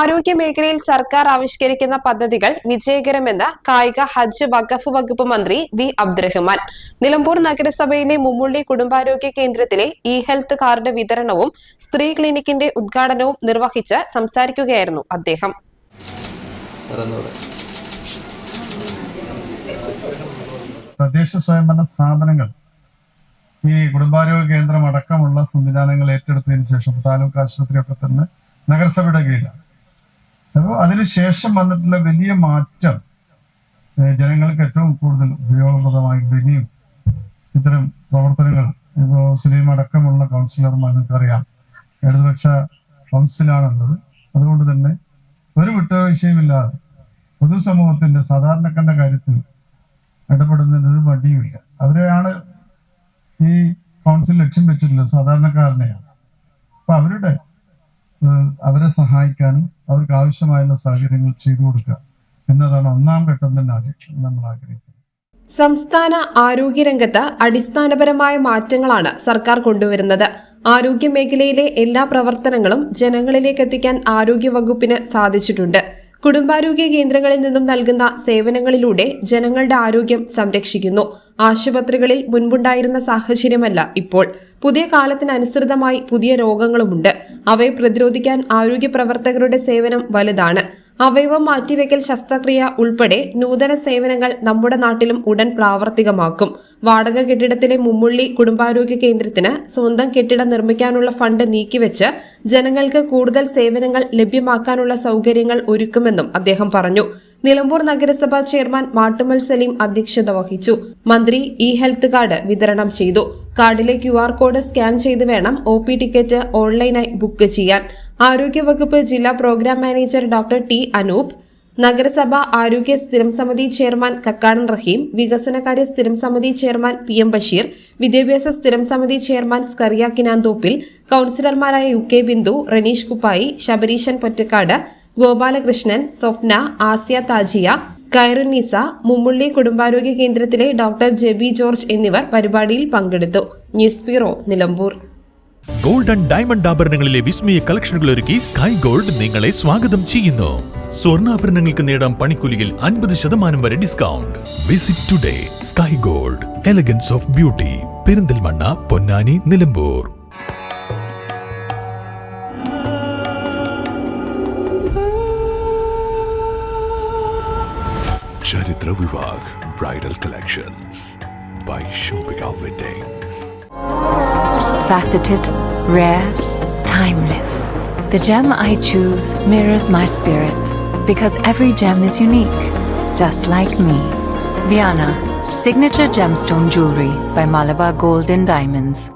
ആരോഗ്യ മേഖലയിൽ സർക്കാർ ആവിഷ്കരിക്കുന്ന പദ്ധതികൾ വിജയകരമെന്ന് കായിക ഹജ്ജ് വഖഫ് വകുപ്പ് മന്ത്രി വി അബ്ദുറഹ്മാൻ. നിലമ്പൂർ നഗരസഭയിലെ മുമ്മുള്ളി കുടുംബാരോഗ്യ കേന്ദ്രത്തിലെ ഇ ഹെൽത്ത് കാർഡ് വിതരണവും സ്ത്രീ ക്ലിനിക്കിന്റെ ഉദ്ഘാടനവും നിർവഹിച്ച് സംസാരിക്കുകയായിരുന്നു അദ്ദേഹം. തദ്ദേശ സ്വയംഭരണ സ്ഥാപനങ്ങൾ ഈ കുടുംബാരോഗ്യ കേന്ദ്രം അടക്കമുള്ള സംവിധാനങ്ങൾ ഏറ്റെടുത്തതിന് ശേഷം താലൂക്ക് ആശുപത്രിയൊക്കെ തന്നെ നഗരസഭയുടെ കീഴിലാണ്. അപ്പോൾ അതിനുശേഷം വന്നിട്ടുള്ള വലിയ മാറ്റം ജനങ്ങൾക്ക് ഏറ്റവും കൂടുതൽ ഉപയോഗപ്രദമായി ഇനിയും ഇത്തരം പ്രവർത്തനങ്ങൾ. ഇപ്പോൾ സുലീം അടക്കമുള്ള കൗൺസിലർമാർ നിങ്ങൾക്കറിയാം ഇടതുപക്ഷ കൗൺസിലാണുള്ളത്. അതുകൊണ്ട് തന്നെ ഒരു വിട്ടുവീഴ്ചയുമില്ലാതെ പൊതുസമൂഹത്തിന്റെ സാധാരണക്കാരുടെ കാര്യത്തിൽ ഇടപെടുന്നതിന് ഒരു മടിയുമില്ല. അവരെയാണ് ഈ കൗൺസിൽ ലക്ഷ്യം വെച്ചിട്ടുള്ളത് സാധാരണക്കാരനെയാണ്. അപ്പൊ അവരുടെ അവരെ സഹായിക്കാനും അവർക്ക് ആവശ്യമായുള്ള സാഹചര്യങ്ങൾ ചെയ്തു കൊടുക്കുക. എന്നതാണ് ഒന്നാം ഘട്ടം തന്നെ നമ്മൾ ആഗ്രഹിക്കുന്നത്. സംസ്ഥാന ആരോഗ്യരംഗത്ത് അടിസ്ഥാനപരമായ മാറ്റങ്ങളാണ് സർക്കാർ കൊണ്ടുവരുന്നത്. ആരോഗ്യ മേഖലയിലെ എല്ലാ പ്രവർത്തനങ്ങളും ജനങ്ങളിലേക്ക് എത്തിക്കാൻ ആരോഗ്യ വകുപ്പിന് സാധിച്ചിട്ടുണ്ട്. കുടുംബാരോഗ്യ കേന്ദ്രങ്ങളിൽ നിന്നും നൽകുന്ന സേവനങ്ങളിലൂടെ ജനങ്ങളുടെ ആരോഗ്യം സംരക്ഷിക്കുന്നു. ആശുപത്രികളിൽ മുൻപുണ്ടായിരുന്ന സാഹചര്യമല്ല ഇപ്പോൾ. പുതിയ കാലത്തിനനുസൃതമായി പുതിയ രോഗങ്ങളുമുണ്ട്. അവയെ പ്രതിരോധിക്കാൻ ആരോഗ്യ പ്രവർത്തകരുടെ സേവനം വലുതാണ്. അവയവം മാറ്റിവെക്കൽ ശസ്ത്രക്രിയ ഉൾപ്പെടെ നൂതന സേവനങ്ങൾ നമ്മുടെ നാട്ടിലും ഉടൻ പ്രാവർത്തികമാക്കും. വാടക കെട്ടിടത്തിലെ മുമ്മുള്ളി കുടുംബാരോഗ്യ കേന്ദ്രത്തിന് സ്വന്തം കെട്ടിടം നിർമ്മിക്കാനുള്ള ഫണ്ട് നീക്കിവെച്ച് ജനങ്ങൾക്ക് കൂടുതൽ സേവനങ്ങൾ ലഭ്യമാക്കാനുള്ള സൗകര്യങ്ങൾ ഒരുക്കുമെന്നും അദ്ദേഹം പറഞ്ഞു. നിലമ്പൂർ നഗരസഭാ ചെയർമാൻ മാട്ടുമൽ സലീം അധ്യക്ഷത വഹിച്ചു. മന്ത്രി ഇ ഹെൽത്ത് കാർഡ് വിതരണം ചെയ്തു. കാർഡിലെ ക്യു ആർ കോഡ് സ്കാൻ ചെയ്ത് വേണം ഒ പി ടിക്കറ്റ് ഓൺലൈനായി ബുക്ക് ചെയ്യാൻ. ആരോഗ്യവകുപ്പ് ജില്ലാ programme manager doctor T Anoop നഗരസഭ ആരോഗ്യ സ്ഥിരം സമിതി ചെയർമാൻ കക്കാടൻ റഹീം വികസനകാര്യ സ്ഥിരം സമിതി ചെയർമാൻ പി എം ബഷീർ വിദ്യാഭ്യാസ സ്ഥിരം സമിതി ചെയർമാൻ സ്കറിയ കിനാന്തോപ്പിൽ കൌൺസിലർമാരായ യു കെ ബിന്ദു റനീഷ് കുപ്പായി ശബരീശൻ പൊറ്റക്കാട് ഗോപാലകൃഷ്ണൻ സ്വപ്ന ആസിയ താജിയ കൈറുന്നീസ മുമ്മുള്ളി കുടുംബാരോഗ്യ കേന്ദ്രത്തിലെ ഡോക്ടർ ജെബി ജോർജ് എന്നിവർ പരിപാടിയിൽ പങ്കെടുത്തു. News bureau Nilambur. Golden diamond ആഭരണങ്ങളിലെ വിസ്മയ കളക്ഷനുകൾ ഒരുക്കി സ്കൈ ഗോൾഡ് നിങ്ങളെ സ്വാഗതം ചെയ്യുന്നു. സ്വർണാഭരണങ്ങൾക്ക് നേടാം പണിക്കൂലിയിൽ അൻപത് ശതമാനം വരെ discount. Visit today Sky gold elegance of beauty Perinthalmanna Ponnani Nilambur. Vivag Bridal Collections by Shobika Weddings. faceted, rare, timeless. The gem I choose mirrors my spirit because every gem is unique, just like me. Viana, signature gemstone jewelry by Malabar Gold and Diamonds.